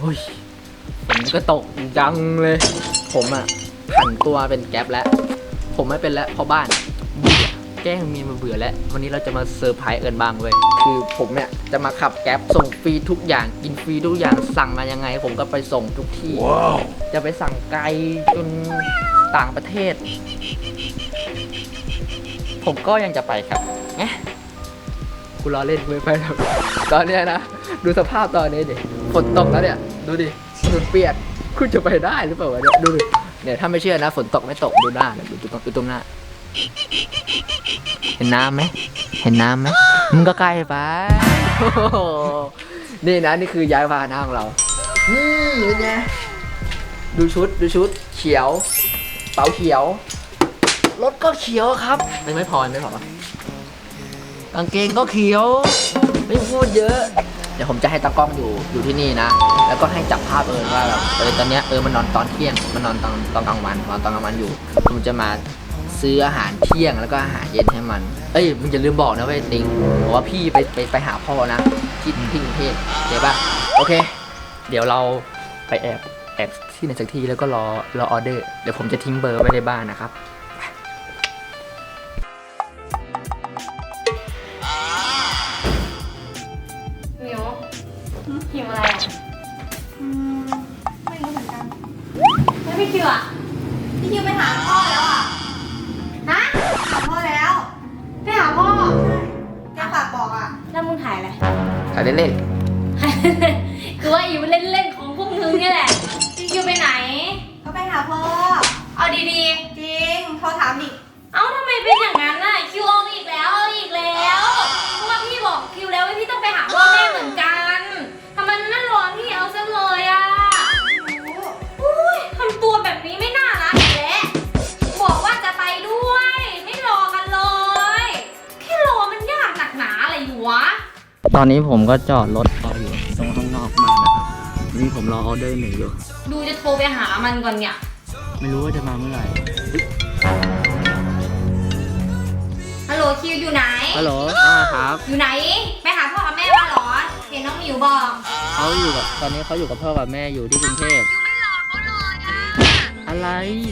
โอ้ยฝนก็ตกจังเลย ผมอะผันตัวเป็นแก๊ปแล้ว ผมไม่เป็นแล้วเพราะบ้านเบื่อแกล้งเมียมาเบื่อแล้ว วันนี้เราจะมาเซอร์ไพรส์เอิญบางเว้ยคือผมเนี่ยจะมาขับแก๊ปส่งฟรีทุกอย่างกินฟรีทุกอย่างสั่งมายังไง ผมก็ไปส่งทุกที่ จะไปสั่งไกลจนต่างประเทศ ผมก็ยังจะไปครับแงคุณรอเล่นเว้ยไปครับตอนเนี้ยนะ ดูสภาพตอนนี้ดิ ฝนตกแล้วเนี่ย ดูดิถนนเปียกคุณจะไปได้หรือเปล่าวะเนี่ยดูดิเนี่ยถ้าไม่เชื่อนะฝนตกไม่ตกดูหน้าเนี่ยดูตรงดูตรงหน้า เห็นน้ำไหมเห็นน้ำไหมมึงก็ใกล้ไปโอ้โหนี่นะนี่คือย้ายพาหนะของเรานี่เป็นไงดูชุดดูชุด เขียวเป๋าเขียวรถก็เขียวครับไม่ไม่พอไม่พอกางเกงก็เขียว ไม่พูดเยอะ ดี๋ยวผมจะให้ตากล้องอยู่อยู่ที่นี่นะ แล้วก็ให้จับภาพเอิญว่าแบบเออตอนเนี้ยเออมันนอนตอนเที่ยงมันนอนตอนตอนกลางวันนอนตอนกลางวันอยู่ผมจะมาซื้ออาหารเที่ยงแล้วก็อาหารเย็นให้มัน เอ้ยมึงอย่าลืมบอกนะเว้ยติงบอกว่าพี่ไปไปไปหาพ่อนะที่ที่กรุงเทพโอเคปะโอเค เดี๋ยวเราไปแอบแอบที่ไหนสักที่แล้วก็รอรอออเดอร์ เดี๋ยวผมจะทิ้งเบอร์ไว้ในบ้านนะครับ คิวไปหาพ่อแล้วอะฮะหาพ่อแล้วไปหาพ่อใช่แกฝากบอกอะแล้วมึงถ่ายอะไรถ่ายเล่นคือว่าอยู่เล่นๆของพวกมึงนี่แหละพี่คิวไปไหน ก็ไปหาพ่อ เอาดีจริงโทรถามดิๆเอ้าทำไมเป็นอย่างนั้นน่ะคิว อนนี้ผมก็จอดรถรออยู่ตรงข้างนอกบ้านนะครับนี่ผมรอออเดอร์หนึ่งอยู่ ดูจะโทรไปหามันก่อนเนี่ย ไม่รู้ว่าจะมาเมื่อไหร่ฮัลโหลคิวอยู่ไหน ฮัลโหลอ่าครับอยู่ไหน ไปหาพ่อกับแม่มาเหรอ เห็นน้องหมิวบอกเขาอยู่กับตอนนี้เขาอยู่กับพ่อกับแม่อยู่ที่กรุงเทพไม่รอเขาเลยอะอะไร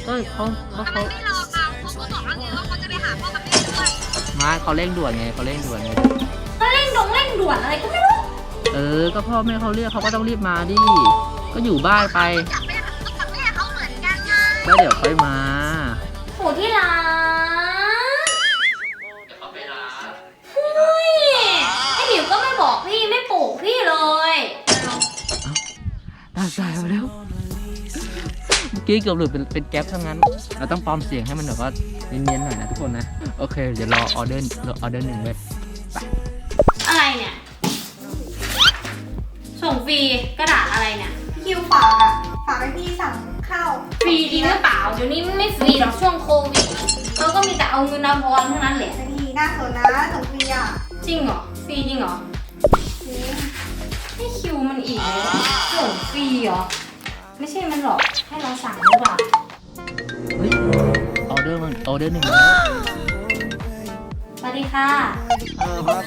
ก็เขาก็เขาไม่รอเขาเขาก็บอกแล้วไงว่าเขาจะไปหาพ่อกับแม่ด้วยมาเขาเร่งด่วนไงเขาเร่งด่วนไงก็เร่ง ดงเร่งด่วนอะไรก็ไม่รู้เออ ก็พ่อแม่เขาเรียกเขาก็ต้องรีบมาดิ ก็อยู่บ้านไปอยากไปหาพ่อกับแม่เขาเหมือนกันไงแล้วเดี๋ยวค่อยมา โหที่รักอุ้ยไอหมิวก็ไม่บอกพี่ไม่ปลูกพี่เลย ตาสายมาแล้วเมื่อกี้เกือบหลุดเป็นเป็นแก๊ปทั้งนั้น เราต้องปลอมเสียงให้มันแบบว่าเนียนๆหน่อยนะทุกคนนะ โอเค เดี๋ยวรอออเดอร์รอออเดอร์หนึ่งเลย อะไรเนี่ย ส่งฟรีกระดาษอะไรเนี่ย พี่คิวฝากอะฝากให้พี่สั่งข้าวฟรีจริงหรือเปล่าเดี๋ยวนี้มันไม่ฟรีหรอกช่วงโควิดเราก็มีแต่เอาเงินเอาทอนเท่านั้นแหละนาทีหน้าสนนะส่งฟรีอะจริงเหรอฟรีจริงเหรอจริงให้คิวมันอีกเลยส่งฟรีเหรอไม่ใช่มันหรอกให้เราสั่งหรือเปล่า เฮ้ยออเดอร์มันออเดอร์หนึ่งแล้ว สวัสดีค่ะ เออครับ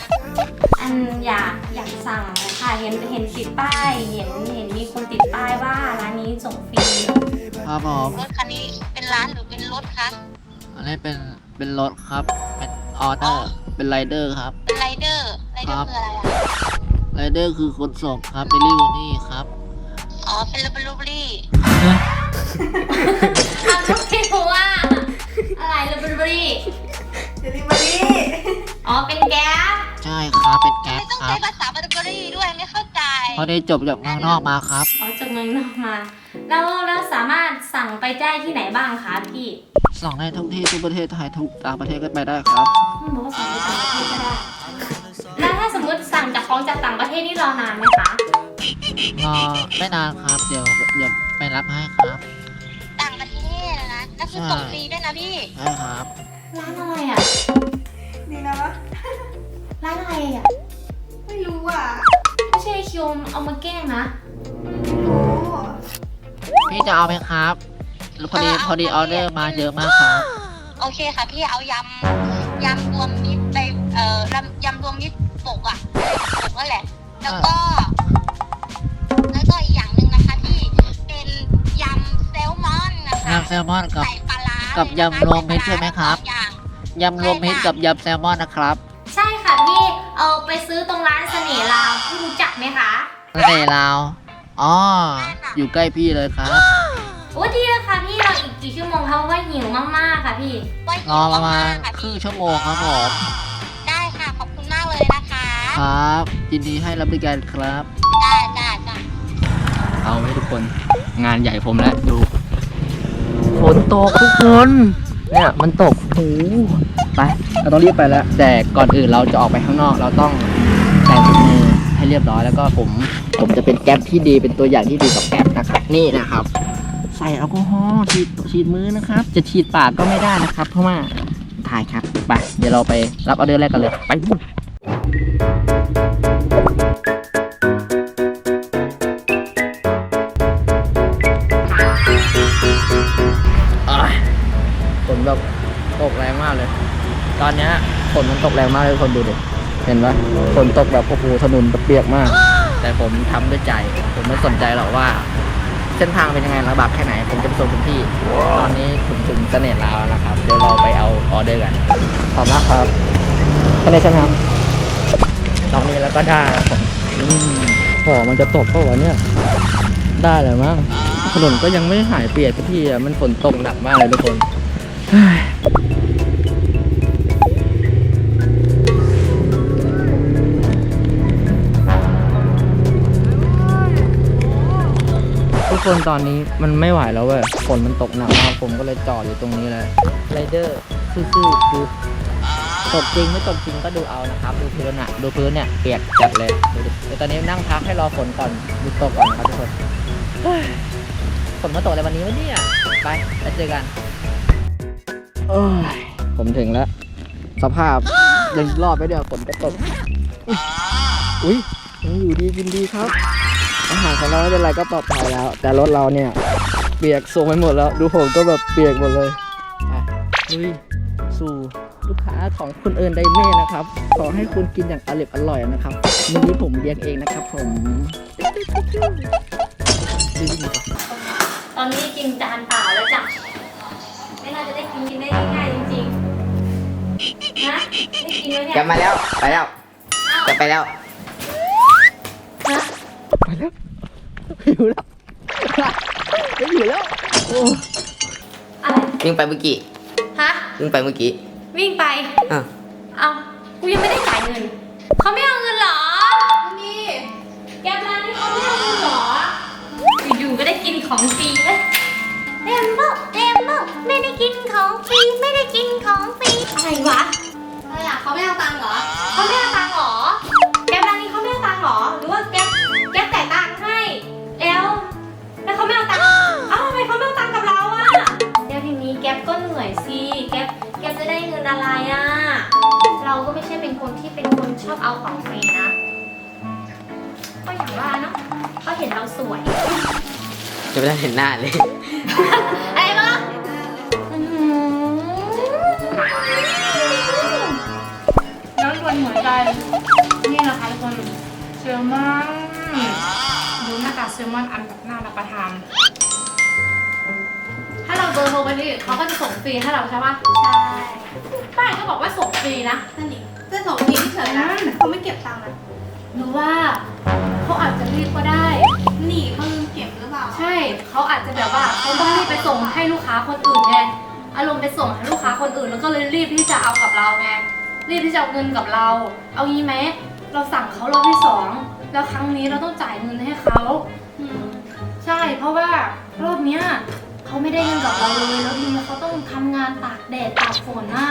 อันอยากอยากสั่งนะคะเห็นเห็นติดป้ายเห็นเห็นมีคนติดป้ายว่าร้านนี้ส่งฟรีครับผมรถคันนี้เป็นร้านหรือเป็นรถคะอันนี้เป็นเป็นรถครับ เป็นออเดอร์เป็นไรเดอร์ครับเป็นไรเดอร์ไรเดอร์คืออะไรอะไรเดอร์คือคนส่งครับเดลิเวอรี่ครับอ๋อเป็นรถบรรลุรี่เอาทุกที่ว่าอะไรเลเบอรี่ เดลิเวอรี่อ๋อเป็นแก๊สใช่ครับเป็นแก๊ปไม่ต้องครัใช้บภาษาบรรลุรี่ด้วยไม่เข้าใจ พอได้จบจากเมืองนอกมาครับ อ๋อจากเมืองนอกมาแล้วแล้วสามารถสั่งไปได้ที่ไหนบ้างคะพี่ส่งได้ทุกที่ทุกประเทศไทยทุกต่างประเทศก็ไปได้ครับมันบอกว่าสั่งไปต่างประเทศก็ได้แล้วถ้าสมมติสั่งจากของจากต่างประเทศนี่รอนานไหมคะรอไม่นานครับ เดี๋ยวเดี๋ยวไปรับให้ครับ ต่างประเทศอะนะแล้วคือส่งฟรีด้วยนะพี่ใช่ครับ ร้านอะไรอะ ดีนะวะร้านอะไรอะ ไม่รู้อะไม่ใช่คิวเอามาแกล้งนะ โอ้พี่จะเอาไหมครับพอดีพอดีออเดอร์มาเยอะมากครับ โอเคค่ะพี่เอายำยำรวมมิตรไปเอ่อยำรวมมิตรปกอะปกนั่นแหละ แล้วก็ แล้วก็อีกอย่างหนึ่งนะคะที่เป็นยำแซลมอนนะคะยำแซลมอนกับ ใส่ป ยำรวมมิตรใช่ไหมครับสองอย่างยำรวมมิตรกับยำแซลมอนนะครับใช่ค่ะพี่เอาไปซื้อตรงร้านเสน่ห์ลาวพี่รู้จักไหมคะเสน่ห์ลาวอ๋ออยู่ใกล้พี่เลยครับโอ้ดีเลยค่ะพี่เราอีกกี่ชั่วโมงเพราะว่าหิวมากๆค่ะพี่ว่ารอประมาณหิวกๆค่ะครึ่งชั่วโมงครับผมได้ค่ะขอบคุณมากเลยนะคะ ครับยินดีให้รับบริการครับได้ได้ได้เอาไว้ทุกคนงานใหญ่ผมแล้วดู ฝนตกทุกคนเนี่ยมันตกโอ้โหไปเราต้องรีบไปแล้ว แต่ก่อนอื่นเราจะออกไปข้างนอกเราต้องใส่งมือให้เรียบร้อยแล้วก็ผมผมจะเป็นแก๊ปที่ดีเป็นตัวอย่างที่ดีกับแก๊ปนะครับนี่นะครับ ใส่แอลกอฮอล์ฉีดฉีดมือนะครับ จะฉีดปากก็ไม่ได้นะครับ เพราะว่าถ่ายครับไปเดี๋ยวเราไปรับออเดอร์แรกกันเลยไป ตอนเนี้ยฝนมันตกแรงมากเลยทุกคนดูดิเห็นปะฝนตกแบบโอ้โหถนนเปียกมาก แต่ผมทำด้วยใจ ผมไม่สนใจหรอกว่า เส้นทางเป็นยังไงลำบากแค่ไหน ผมจะไปส่งถึงที่ ตอนนี้ถึงถึงเสน่ห์ลาวแล้วนะครับ เดี๋ยวเราไปเอาออเดอร์กัน ขอบมากครับเสน่ห์ใช่ไหมครับตรงนี้แล้วก็ได้ครับผมอืมฝอมันจะตกเปล่าวะเนี่ย ได้แหละมั้งถนนก็ยังไม่หายเปียกสักทีอะ มันฝนตกหนักมากเลยทุกคนเฮ้ย กคนตอนนี้มันไม่ไหวแล้วเว้ยฝนมันตกหนักมากผมก็เลยจอดอยู่ตรงนี้เลยไรเดอร์สู้ๆดูตกจริงไม่ตกจริงก็ดูเอานะครับดูพื้นอะดูพื้นเนี่ยเปียกจัดเลยดูดิเดี๋ยวตอนนี้นั่งพักให้รอฝนก่อนดูตกก่อนครับทุกคนฝนมาตกอะไรวันนี้วะเนี่ยไปแล้วเจอกันโอ้ยผมถึงแล้ว สภาพยังรอดไปเดี๋ยวฝนก็ตกอุ้ยยังอยู่ดีกินดีครับ อาหารของเราไม่เป็นไรก็ปลอดภัยแล้ว แต่รถเราเนี่ย เปียกโซงไปหมดแล้ว ดูผมก็แบบเปียกหมดเลยอะลุยสู่ลูกค้าของคุณเอิญไดเม่นะครับ ขอให้คุณกินอย่างอร่อยอร่อยนะครับมื้อนี้ผมเลี้ยงเองนะครับผมดูดีกว่าตอนนี้กินจานเปล่าแล้วจ้ะไม่น่าจะได้กินกินได้ง่ายๆจริงๆนะได้กินแล้วเนี่ยจะมาแล้ว ไปแล้ว จะไปแล้วฮะไปแล้ว หิวแล้วไม่หิวแล้วโอ้อะไรวิ่งไปเมื่อกี้ฮะ วิ่งไปเมื่อกี้วิ่งไป อะเอากูยังไม่ได้จ่ายเงิน เขาไม่เอาเงินเหรอ นี่แกมานี่เขาไม่เอาเงินเหรอ อยู่ๆก็ได้กินของฟรีเว้ยเดมโบเดมโบไม่ได้กินของฟรี ไม่ได้กินของฟรี อะไรวะ อะไรอะเขาไม่เอาตังค์เหรอ เขาไม่เอาตังค์เหรอ แกร้านนี้เขาไม่เอาตังค์เหรอ หรือว่าแกแก ปก็เหนื่อยสิแก๊ปแก๊ปจะได้เงินอะไรอะเราก็ไม่ใช่เป็นคนที่เป็นคนชอบเอาของฟรีนะ ก็อย่างว่าเนาะเขาเห็นเราสวย จะไม่ได้เห็นหน้าเลยอะไรบ้างอื้อหือแล้วคนหัวใจ นี่นะคะทุกคนเซลมอนดูหน้าตาเซลมอนอันแบบน่ารับประทานถ้า เราเบอร์โทรไปที่เขาก็จะส่งฟรีให้เราใช่ปะใช่ป้ายก็บอกว่าส่งฟรีนะนั่นดิจะส่งทีเฉยๆนะแต่เขาไม่เก็บตังค์นะหรือว่าเขาอาจจะรีบก็ได้ หนีเขาลืมเก็บหรือเปล่า ใช่เขาอาจจะแบบว่าเขาต้องรีบไปส่งให้ลูกค้าคนอื่นไงอารมณ์ไปส่งให้ลูกค้าคนอื่นแล้วก็เลยรีบที่จะเอากับเราไงรีบที่จะเอาเงินกับเรา เอางี้ไหมเราสั่งเขารอบที่สองแล้วครั้งนี้เราต้องจ่ายเงินให้เขาอืมใช่เพราะว่ารอบเนี้ย เขาไม่ได้เงินกับเราเลยแล้วทีนี้เขาต้องทำงานตากแดดตากฝนน่ะ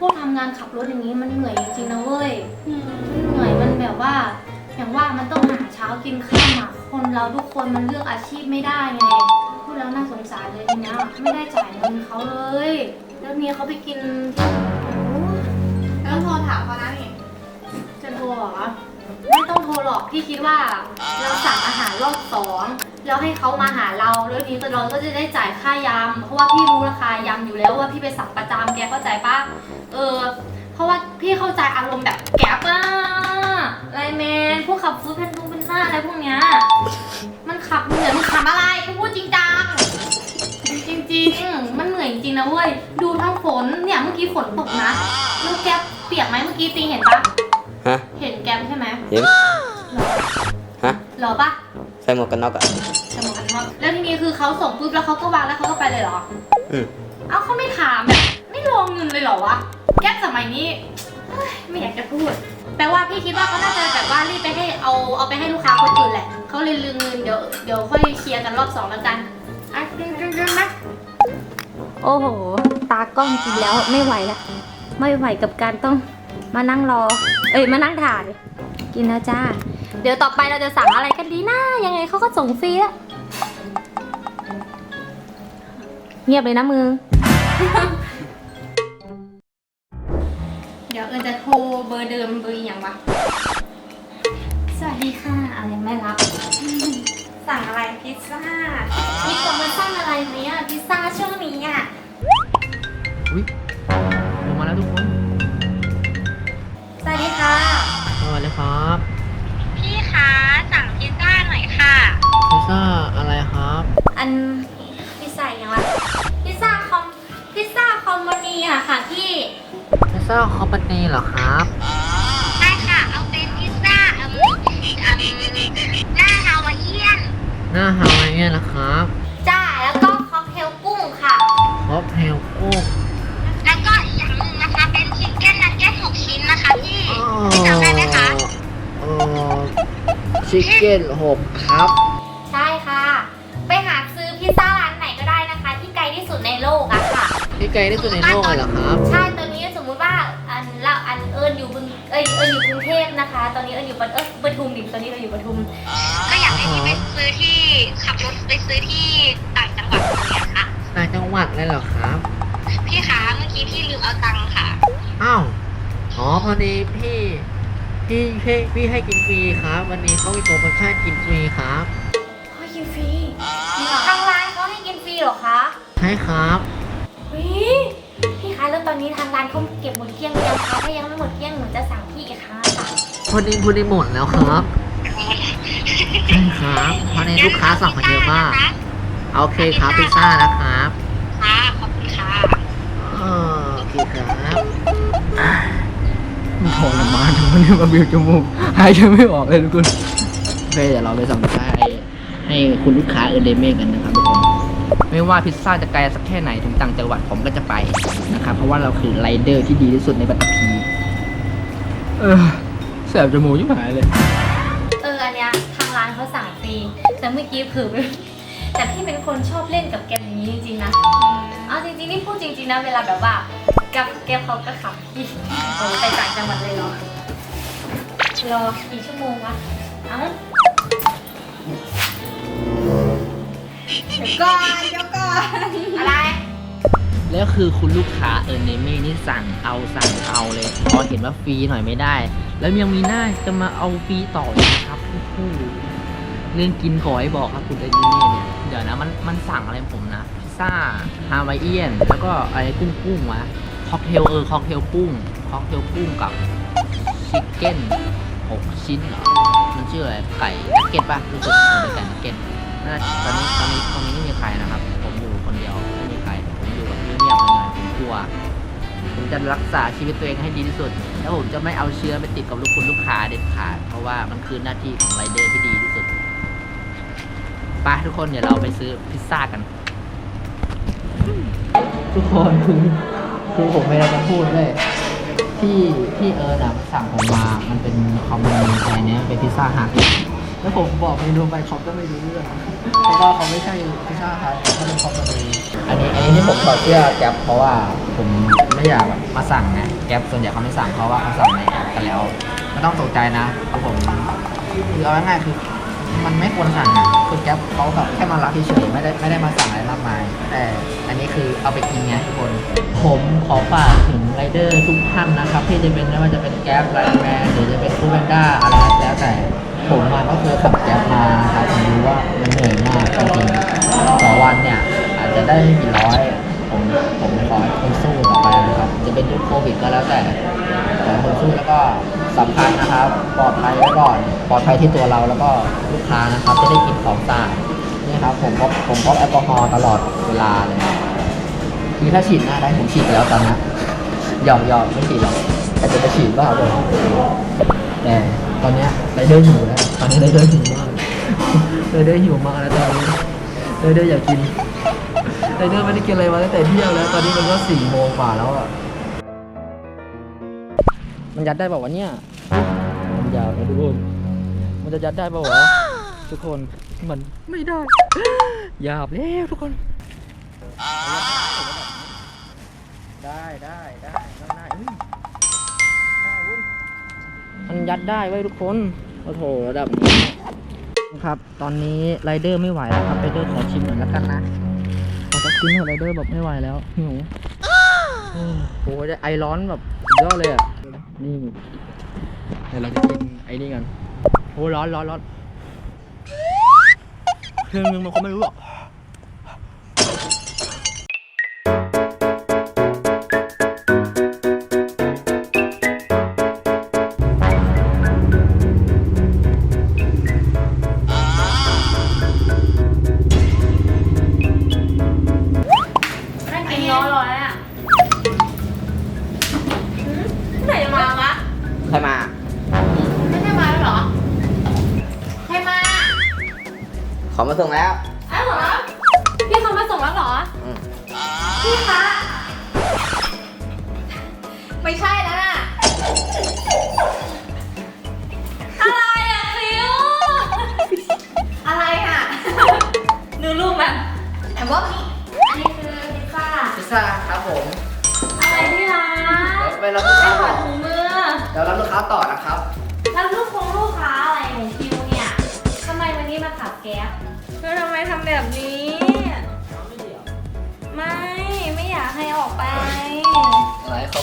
พวกทำงานขับรถอย่างนี้มันเหนื่อยจริงๆนะเว้ยอืมเหนื่อยมันแบบว่า อย่างว่ามันต้องหาเช้ากินข้าวอะคนเราทุกคนมันเลือกอาชีพไม่ได้ไงพูดแล้วน่าสงสารเลยทีเนี้ยไม่ได้จ่ายเงินเขาเลย แล้วเนี้ยเขาไปกินโอ้แล้วโทรถามเขานะนี่จะโทรเหรอ ไม่ต้องโทรหรอกพี่คิดว่าเราสั่งอาหารรอบสองแล้วให้เขามาหาเราแล้วนี้เราก็จะได้จ่ายค่ายำเพราะว่าพี่รู้ราคายำอยู่แล้วว่าพี่ไปสั่งประจำแกเข้าใจปะเออ เพราะว่าพี่เข้าใจอารมณ์แบบแกปอะไลแมนพวกขับฟู้ดแพนดูเป็นหน้าอะไรพวกเนี้ยมันขับเหนื่อยมันขับอะไรพูดจริงจังจริงๆ มันเหมือนจริงนะเว้ย ดูท้องฝน เนี่ยเมื่อกี้ฝนตกนะแล้วแกเปียกไหมเมื่อกี้ตีเห็นปะ ฮะ เห็นแก๊ปใช่ไหมเห็น ฮะเหรอปะใส่หมวกกันน็อกอะจำกันว่าแล้วทีนี้คือเขาส่งปุ๊บแล้วเขาก็วางแล้วเขาก็ไปเลยเหรอ อืมเอ้าเขาไม่ถามแบบไม่รอเงินเลยเหรอวะ แก๊ปสมัยนี้เอ้ยไม่อยากจะพูดแปลว่าพี่คิดว่าเขาน่าจะแบบว่ารีบไปให้เอาเอาไปให้ลูกค้าคนอื่นแหละ เขาเลยลืมเงินเดี๋ยวเดี๋ยวค่อยเคลียร์กันรอบสองแล้วกันอะดึงดึงดึงนะโอ้โห ตากล้องกินแล้วไม่ไหวละ ไม่ไหวกับการต้องมานั่งรอ เอ้ยมานั่งถ่าย กินแล้วจ้า เดี๋ยวต่อไปเราจะสั่งอะไรกันดีนะยังไงเขาก็ส่งฟรีแล้วเงียบเลยนะมึงเดี๋ยวเอิญจะโทรเบอร์เดิมเบอร์อหย่างวะ สวัสดีค่ะ อะไรไม่รับ สั่งอะไรพิซซ่า มีโปรโมชั่นอะไรไหมอะพิซซ่าช่วงนี้อะอุ้ยลงมาแล้วทุกคน ครับพี่คะสั่งพิซซ่าหน่อยค่ะ พิซซ่าอะไรครับ อันพิซซ่าอย่างวะพิซซ่าคอมพิซซ่าคอมมานีอะค่ะพี่พิซซ่าคอปปานีเหรอครับใช่ค่ะเอาเป็นพิซซ่าอืมอืมหน้าฮาวายเอียนหน้าฮาวายเอียนนะครับจ้าแล้วก็ค็อกเทลกุ้งค่ะคอปเทลกุ้งแล้วก็อีกอย่างหนึ่งนะคะเป็นชิคเก้นนักเก็ตหกชิ้นนะคะพี่พี่จ ชิคเก้นหกครับใช่ค่ะ ไปหาซื้อพิซซ่าร้านไหนก็ได้นะคะ ที่ไกลที่สุดในโลกอะค่ะ นี่ไกลที่สุดในโลกเลยเหรอครับใช่ตอนนี้สมมุติว่าอันเราอันเอิญอยู่บึงเอ้ยเอิญอยู่กรุงเทพนะคะ ตอนนี้เอิญอยู่ปทุเออปทุมดิตอนนี้เราอยู่ปทุม ก็อยากให้พี่ไปซื้อที่ขับรถไปซื้อที่ต่างจังหวัดเลยอะค่ะต่างจังหวัดเลยเหรอครับ พี่คะเมื่อกี้พี่ลืมเอาตังค์ค่ะ อ้าว อ๋อพอดีพี่ พี่พี่พี่ให้กินฟรีครับ วันนี้เขามีโปรโมชั่นกินฟรีครับให้กินฟรีทางร้านเขาให้กินฟรีเหรอคะใช่ครับวิพี่คะแล้วตอนนี้ทางร้านเขาเก็บหมดเกลี้ยงหรือยังคะถ้ายังไม่หมดเกลี้ยงหนูจะสั่งพี่อีกครั้งค่ะพอดีพอดีหมดแล้วครับใช่ครับพอดีลูกค้าสั่งมาเยอะมากโอเคครับพิซซ่านะครับค่ะขอบคุณค่ะเออโอเคครับ มันทรมานทั้งวันนี้มาบิวจมูกหายใจไม่ออกเลยทุกคนโอเคเดี๋ยวเราไปสัมภาษณ์ให้ให้คุณลูกค้าเออเดเม่กันนะครับทุกคนไม่ว่าพิซซ่าจะไกลสักแค่ไหนถึงต่างจังหวัดผมก็จะไปนะครับเพราะว่าเราคือไรเดอร์ที่ดีที่สุดในปัตตภีเออแสบจมูกยิ่งหายเลย เอออันเนี้ยทางร้านเขาสั่งฟรีแต่เมื่อกี้เผือไปแต่พี่เป็นคนชอบเล่นกับแกมอย่างนี้จริงๆนะเอาจริงๆนี่พูดจริงๆนะเวลาแบบว่า กับแกมเขาก็ขับพี่โอ้ไปต่างจังหวัดเลยเหรอรอกี่ชั่วโมงวะเอ้าเดี๋ยวก่อนเดี๋ยวก่อนอะไร แล้วคือคุณลูกค้าเออเนเม่นี่สั่งเอาสั่งเอาเลย พอเห็นว่าฟรีหน่อยไม่ได้ แล้วยังมีหน้าจะมาเอาฟรีต่ออีกนะครับโอ้โหเรื่องกินขอให้บอกครับคุณเออเนเม่เนี่ย เดี๋ยวนะมันมันสั่งอะไรผมนะพิซซ่าฮาวายเอียน แล้วก็อะไรกุ้งกุ้งวะ ค็อกเทลเออค็อกเทลกุ้งค็อกเทลกุ้งกับชิคเก้นหกชิ้นเหรอมันชื่ออะไรไก่นักเก็ตป่ะรู้สึกเป็นไก่นักเก็ตน่าตอนนี้ตอนนี้ตรงนี้ไม่มีใครนะครับ ผมอยู่คนเดียวไม่มีใครผมอยู่แบบเงียบๆหน่อยผมกลัวผมจะรักษาชีวิตตัวเองให้ดีที่สุด แล้วผมจะไม่เอาเชื้อไปติดกับลูกคุณลูกค้าเด็ดขาดเพราะว่ามันคือหน้าที่ของไรเดอร์ที่ดีที่สุดไปทุกคนเดี๋ยวเราไปซื้อพิซซ่ากัน ทุกคน คือผมไม่ได้จะพูดเลยที่ที่เออนะสั่งผมมา มันเป็นคอมเมนีอะไรเนี้ยเป็นพิซซ่าฮัทแล้วผมบอกเมนูไปเขาก็ไม่รู้เรื่องเพราะว่าเขาไม่ใช่พิซซ่าฮัทเขาเป็นคอมเมานีอันนี้อันนี้ที่ผมถอเสื้อแก๊ปเพราะว่าผมไม่อยากแบบมาสั่งไงแก๊ปส่วนใหญ่เขาไม่สั่งเพราะว่าเขาสั่งในแอปกันแล้วไม่ต้องตกใจนะเพราะผมคือเอาง่ายๆคือมันไม่ควรสั่งอะคือแก๊ปเขาแบบแค่มารับเฉยๆไม่ได้ไม่ได้มาสั่งอะไรมากมายแต่อันนี้คือเอาไปกินไงทุกคน ผมขอฝากถึงไรเดอร์ทุกท่านนะครับ ที่จะเป็นไม่ว่าจะเป็นแก๊ปไลน์แมนหรือจะเป็นคูเบนด้าอะไรก็แล้วแต่ผมมาก็เคยขับแก๊ปมานะครับผมรู้ว่ามันเหนื่อยมากจริงๆต่อวันเนี่ย อาจจะได้ไม่กี่ร้อยผมผมขอให้คนสู้ต่อไปนะครับ จะเป็นยุคโควิดก็แล้วแต่ขอให้คนสู้แล้วก็สำคัญนะครับ ปลอดภัยไว้ก่อนปลอดภัยที่ตัวเราแล้วก็ลูกค้านะครับ จะได้กินของสะอาดนี่ครับผมพกผมพกแอลกอฮอล์ตลอดเวลาเลยคื คือถ้าฉีดหน้าได้ผมฉีดไปแล้วตอนนี้หยอกหยอกไม่ฉีดหรอกแต่จะไปฉีดบ้าเลยแต่ตอนเนี้ยไรเดอร์หิวแล้วตอนนี้ไรเดอร์หิวมากไรเดอร์หิวมากแล้วตอนนี้ไรเดอร์อยากกินไรเดอร์ไม่ได้กินอะไรมาตั้งแต่เที่ยงแล้วตอนนี้มันก็สี่โมงกว่าแล้วอะมันยัดได้เปล่าวะเนี่ยมันยาวนะทุกคนมันจะยัดได้เปล่าวะทุกคนมันไม่ได้ยาบแล้วทุกคน ได้ได้ได้ได้ได้อุ้ยได้เว้ยมันยัดได้ไว้ยทุกคน โอ้โหระดับนี้ครับ ตอนนี้ไรเดอร์ไม่ไหวแล้วครับไรเดอร์ขอชิมหน่อยแล้วกันนะขอสักชิ้นเถอะไรเดอร์แบบไม่ไหวแล้วหิวโอ้โหไอร้อนแบบสุดยอดเลยอะ นี่เดี๋ยวเราจะกินไอ้นี่กันโอ้ร้อนร้อนร้อนเครื่องนึงมันคงไม่รู้หรอก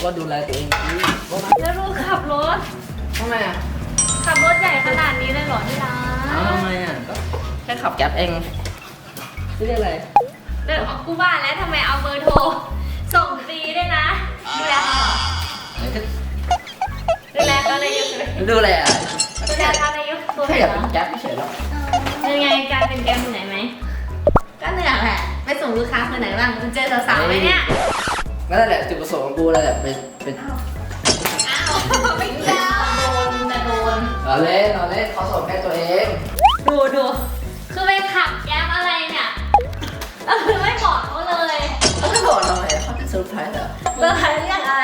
ก็ดูแลตัวเองดีแล้วลูกขับรถ ทำไมอะขับรถใหญ่ขนาดนี้เลยเหรอที่ร้าเอานทำไมอะก็แค่ขับแก๊ปเองชื่อเรียกอะไรเดินออกกูบ้านแล้วทำไมเอาเบอร์โทร ส่งฟรีด้วยนะ ดูแลเขาเหรออะไรก็ดูแลเขาเลยยังเลยดูอะไรอะดูแลเขาเลยยกตัวแค่เหอยากรเป็อนแก๊ปเฉยๆหรอกเป็นไงการเป็นแกมเหนื่อยไหมก็เหนื่อยแหละไปส่งลูกค้าคนไหนบ้างคุณเจอสาวๆไหมเนี่ย ก็นั่นแหละจุดประสงค์ของกูนั่นแหละเป็นเป็นอ้าวไม่เกี่ยวโดนแต่โดนเราเล่นเราเล่นเขาส่งแค่ตัวเองดูดูคือไปขับแก๊ปอะไรเนี่ยเออไม่บอกเขาเลยเขาจะบอกทำไมอะเขาจะเซอร์ไพรส์เหรอเบอร์เรื่องอะไร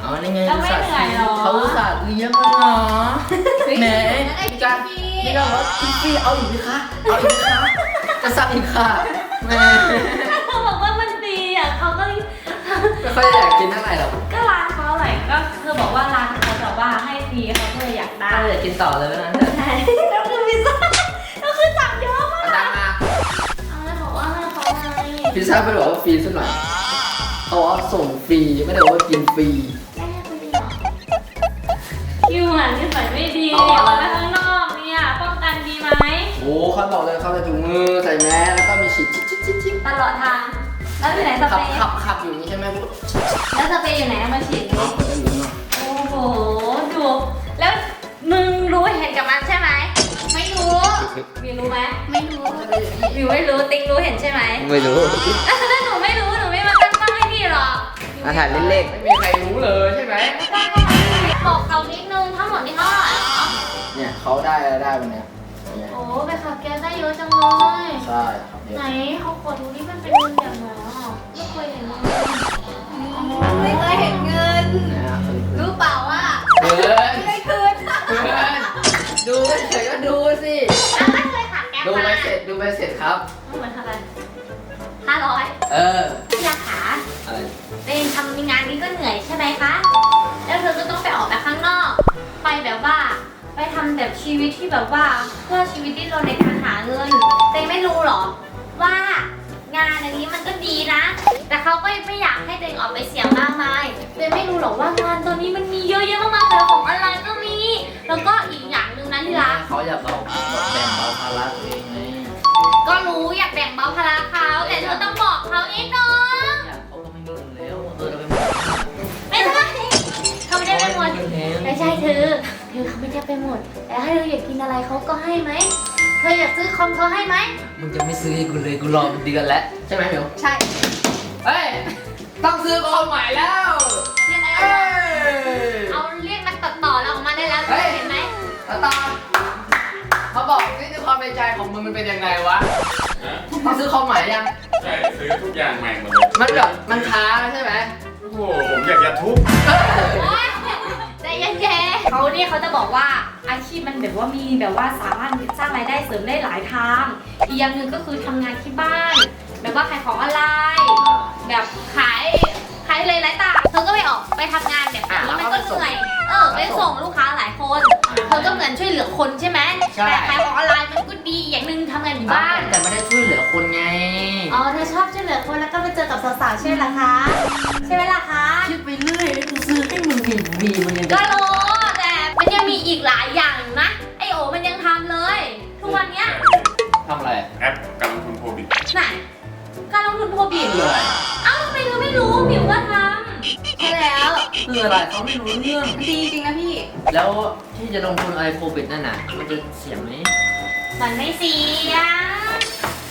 เอานี่ไงแล้วไม่เหนื่อยเหรอ เขาอุตส่าห์เลี้ยงมาเหรอแหมมีการมีการว่าพี่พี่เอาอีกไหมคะเอาอีกไหมคะจะสั่งอีกค่ะแหม่ ไม่ค่อยอยากกินเท่าไหร่หรอกก็ร้านเขาอะไรก็เธอบอกว่าร้านเขาแบบว่าให้ฟรีเขาก็เลยอยากได้ ถ้าอยากกินต่อเลยนะเถอะใช่แล้วคือพิซซ่าแล้วคือสั่งเยอะมากเอาตังค์มาเอาแล้วบอกว่าให้เขาไงพิซซ่าไม่ได้บอกว่าฟรีสักหน่อยเขาบอกว่าส่งฟรีไม่ได้บอกว่ากินฟรีแม่คุณดีเหรอคิวอะนิสัยไม่ดีเอาไปข้างนอกเนี่ยป้องกันดีไหมโอ้เขาบอกเลยเขาใส่ถุงมือใส่แมสแล้วก็มีฉีดชิดชิดชิดชิดตลอดทาง แล้วที่ไหนสขัเปบรย์ขับขับอยู่อย่างนี้ใช่ไหมปุ๊บแล้วสเปรย์อยู่ไหนเอามาฉีดเอาคนจะรู้เนาะโอ้โหดู แล้วมึงรู้เห็นกับมันใช่ไหมไม่รู้ วิวรู้ไหมไม่รู้วิวไม่รู้ติงรู้เห็นใช่ไหมไม่รู้อะถ้าหนูไม่รู้หนูไม่มาตั้งกล้องให้พี่หรอกอาหารเล่นไม่มีใครรู้เลยใช่ไหมตั้งกล้องให้พี่บอกเขานิดนึงทั้งหมดนี่เท่าไหร่เหรอเนี่ยเขาได้อะไรได้วันเนี้ยเนี่ย โอ้ไปขับแก๊สได้เยอะจังเลย ใช่ครับเดี๋ยวไหนเขาขอดูนี่มันเป็นเงินแบบไหนอะไม่เคยเห็นเลยไม่เคยเห็นเงิน นะฮะรู้เปล่าว่าเกินไม่คืนเกินดูเฉยๆก็ดูสิแล้วไม่เคยขับแก๊สดูมาไปเสร็จดูไปเสร็จครับ เหมือนเท่าไหร่ห้าร้อยเออ พี่ราคาอะไรเองทำงานนี้ก็เหนื่อยใช่ไหมคะ แล้วเธอก็ต้องไปออกไปข้างนอก ไปแบบว่า ไปทำแบบชีวิตที่แบบว่าเพื่อชีวิตที่เราในการหาเงินเองไม่รู้หรอ ว่างานอันนี้มันก็ดีนะ แต่เขาก็ไม่อยากให้ตัวเองออกไปเสี่ยงมากมายเองไม่รู้หรอกว่างานตอนนี้มันมีเยอะแยะมากมายเลยของออนไลน์ก็มี แล้วก็อีกอย่างหนึ่งนะที่รัก เขาอยากเอาแบ่งเบาภาระตัวเองไงก็รู้อยากแบ่งเบาภาระเขา แต่เธอต้องบอกเขาเองเนาะอยากเขาก็ไม่รู้อยู่แล้วเออเราไปหมดไม่ใช่เขาไม่ได้ไปหมดเองไม่ใช่เธอเธอเขาไม่ได้ไปหมดแต่ถ้าเธออยากกินอะไรเขาก็ให้ไหมเธออยากซื้อคอมเขาให้ไหมมึงจะไม่ซื้อให้กูเลยกูรอเป็นเดือนแล้วใช่ไหมเหมียวใช่เฮ้ยต้องซื้อคอมใหม่แล้วยังไงไอเอาเรียกนักตัดต่อเราออกมาได้แล้วเฮ้ยเห็นไหมตาตาเขาบอกนี่คือความในใจของมึงมันเป็นยังไงวะเขาซื้อคอมใหม่ยังใช่ซื้อทุกอย่างใหม่หมดเลยมันแบบมันค้างใช่ไหมโอ้โหผมอยากจะทุบ โอ๊ยใจ เย็นๆเขาเนี่ยเขาจะบอกว่าอาชีพมันแบบว่ามีแบบว่าสามารถสร้างรายได้เสริมได้หลายทาง อีกอย่างหนึ่งก็คือทำงานที่บ้าน แบบว่าขายของออนไลน์แบบขายขายเลยหลายต่างเธอก็ไปออกไปทำงานแบบอะนี้มันแล้วก็ก็ไปเหส่งนื่อยเออไปส่งลูกค้าหลายคนเธอก็เหมือนช่วยเหลือคนใช่ไหมใช่ แต่ขายของออนไลน์มันก็ดีอีกอย่างหนึ่งทำงานอยู่บ้าน แต่ไม่ได้ ลือคนแล้วก็ไปเจอกับสาวๆใช่ไหมล่ะคะ ใช่ไหมล่ะคะ คิดไปเรื่อยกูซื้อให้มึงดีดีมึงยังก็จะรู้แต่มันยังมีอีกหลายอย่างนะ ไอโอมันยังทำเลย ทุกวันเนี้ยทำอะไร แอปการลงทุนโพบิตน่ะการลงทุนโพบีคืออะไรเอ้าทำไมเธอไม่รู้มิวก็ทำใช่แล้ว คืออะไรเขาไม่รู้เรื่อง ดีจริงๆนะพี่ แล้วที่จะลงทุนอะไรโควิดนั่นน่ะ มันจะเสี่ยงไหมมันไม่เสีย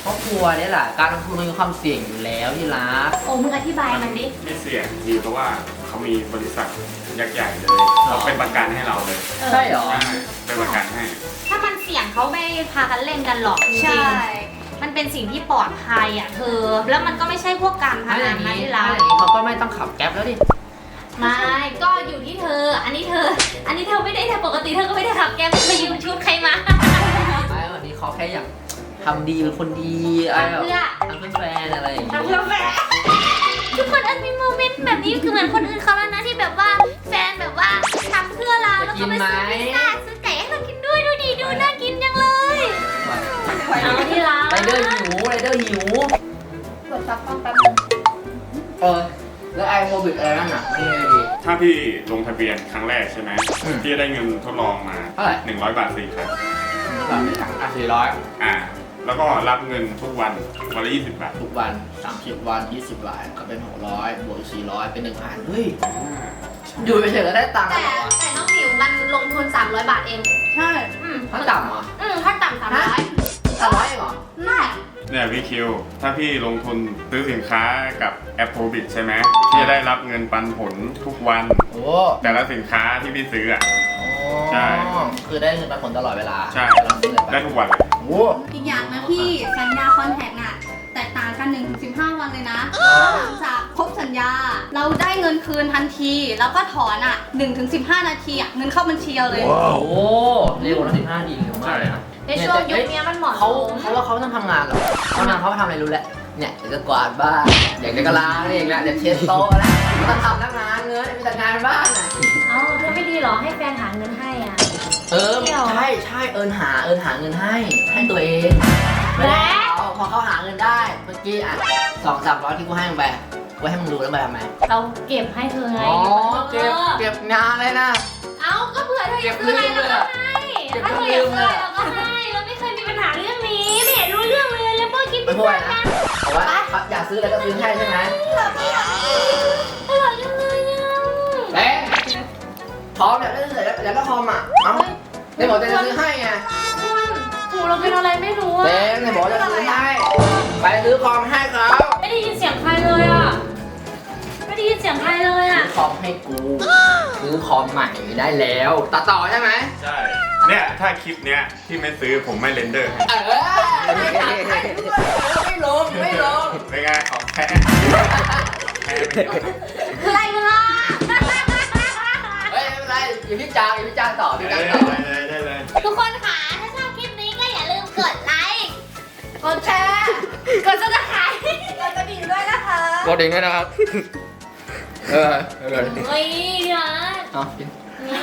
เพราะกลัวเนี่ยแหละการลงทุนมันมีความเสี่ยงอยู่แล้วที่รัก โอ้มึงอธิบายมันดิไม่เสี่ยงดีเพราะว่าเขามีบริษัทยักษ์ใหญ่เลยเขาเป็นประกันให้เราเลยเออใช่เหรอ ใช่เป็นประกันให้ ถ้ามันเสี่ยงเขาไม่พากันเล่นกันหรอกจริงๆมันเป็นสิ่งที่ปลอดภัยอะเธอ แล้วมันก็ไม่ใช่พวกการพถ้าอนัย่านงนะนี้ที่ถ้ารัอกย่างนี้เขาก็ไม่ต้องขับแก๊ปแล้วดิ ไม่ก็อยู่ที่เธอ อันนี้เธอ อันนี้เธอไม่ได้แต่ปกติเธอก็ไม่ได้ขับแกมไปยืมชุดใครมา ไม่วันนี้เขาแค่อยาก ทำดีเป็นคนดีอะไรแบบทำเพื่อทำเพื่อแฟนอะไรอย่างทำเงี้ยเพื่อแฟนทุกคนอันมีโมเมนต์แบบนี้คือเหมือนคนอื่นเขาแล้วนะที่แบบว่าแฟนแบบว่าทำเพื่อเราแล้วก็ไปซื้อพิซซ่าซื้อไก่ให้เรากินด้วยดูดีดูน่ากินจังเลยเอาที่ร้านไรเดอร์หิวไรเดอร์หิวกดซับกล้องแป๊บนึงเออแล้วไอโควิดอะไรนั่นน่ะนี่ไงดี ถ้าพี่ลงทะเบียนครั้งแรกใช่ไหมอืมพี่จะได้เงินทดลองมาเท่าไหร่100บาทสี่ครั้งแบบนี้อะสี่ร้อยอ่า แล้วก็รับเงินทุกวันวันละ20บาททุกวันสามสิบวันยี่สิบวันก็เป็นหกร้อยบวกสี่ร้อยเป็นหนึ่งพันเฮ้ยอยู่ไปเฉยๆก็ได้ตังค์แต่แล้วเหรอวะแต่น้องหมิวมันลงทุน 300 บาทเอง ใช่อืมถ้าต่ำเหรออืมถ้าต่ำสามร้อยสามร้อยเองเหรอ น่าเนี่ยพี่คิว ถ้าพี่ลงทุนซื้อสินค้ากับแอปโพบิตใช่ไหมพี่จะได้รับเงินปันผลทุกวัน โอ้แต่ละสินค้าที่พี่ซื้ออะ ใช่คือได้เงินปันผลตลอดเวลาใช่ เราซื้ออะไรไปได้ทุกวันเลย โอ้อีกอย่างนะพี่สัญญาคอนแทคน่ะแตกต่างกัน1-15ถึง15วันเลยนะหลังจากครบสัญญา เราได้เงินคืนทันที แล้วก็ถอนอะ1-15ถึง15นาทีอะเงินเข้าบัญชีเราเลยโหเร็วนะสิบห้าดีเร็วมากเลยนะในช่วงยุคเนี้ยมันเหมาะสเขามเขาว่าเขาต้องทำงานเหรอทำงานเขาทำอะไรรู้แหละ เนี่ยเดี๋ยวจะกวาดบ้านเดี๋ยวจะล้างนี่เองแหละเดี๋ยวเช็ดโต๊ะแล้วไม่ต้องทำนักงานเงินมีแต่งานบ้านน่ะ เอ้าเธอไม่ดีเหรอให้แฟนหาเงินให้อะ เออเดี๋ยวใช่ใช่เอิญหาเอิญหาเงินให้ ให้ตัวเองไม่ได้เขาพอเขาหาเงินได้เมื่อกี้อะสองสามร้อยที่กูให้มึงไปกูให้มึงรู้แล้วไปทำไมเราเก็บให้เธอไงอ๋อเก็บเก็บงานเลยนะเอ้าก็เผื่อเธออยากซื้ออะไรเราก็ให้ถ้าเธออยากซื้ออะไรเราก็ให้เราไม่เคยมีปัญหาเรื่องนี้ไม่เห็นรู้เรื่องเลยแล้วเมื่อกี้ไม่พูดอะไรนะแต่ว่าอยากซื้ออะไรก็ซื้อให้ใช่ไหมอร่อยจังเลยอะเอ๊ะพร้อมอยากได้เสร็จแล้วแล้วก็พร้อมอะเอ้า ในบอกจะซื้อให้ไงถูเราเป็นอะไรไม่รู้อะเต้ในบอกจะซื้อให้ ไปซื้อคอมให้เขาไม่ได้ยินเสียงใครเลยอะไม่ได้ยินเสียงใครเลยอะซื้อคอมให้กู ซื้อคอมใหม่ได้แล้ว ตัดต่อใช่ไหมใช่ เนี่ยถ้าคลิปเนี้ยที่ไม่ซื้อผมไม่เรนเดอร์ให้เออไม่ตัดให้ด้วยไม่ลงไม่ลงเป็นไงของแท้แท้ไปก่อนอะไรกันล่ะเฮ้ยไม่เป็นไรอยู่ที่จางอยู่ที่จางต่ออยู่ได้ที่จางเลต่อยได้เลยได้เลย ทุกคนค่ะ ถ้าชอบคลิปนี้ก็อย่าลืมกดไลค์ กดแชร์ กดซับสไครต์กดกระดิ่งด้วยนะคะกดดิ่งด้วยนะครับ เออเออเฮ้ยพี่รักเอากินนี่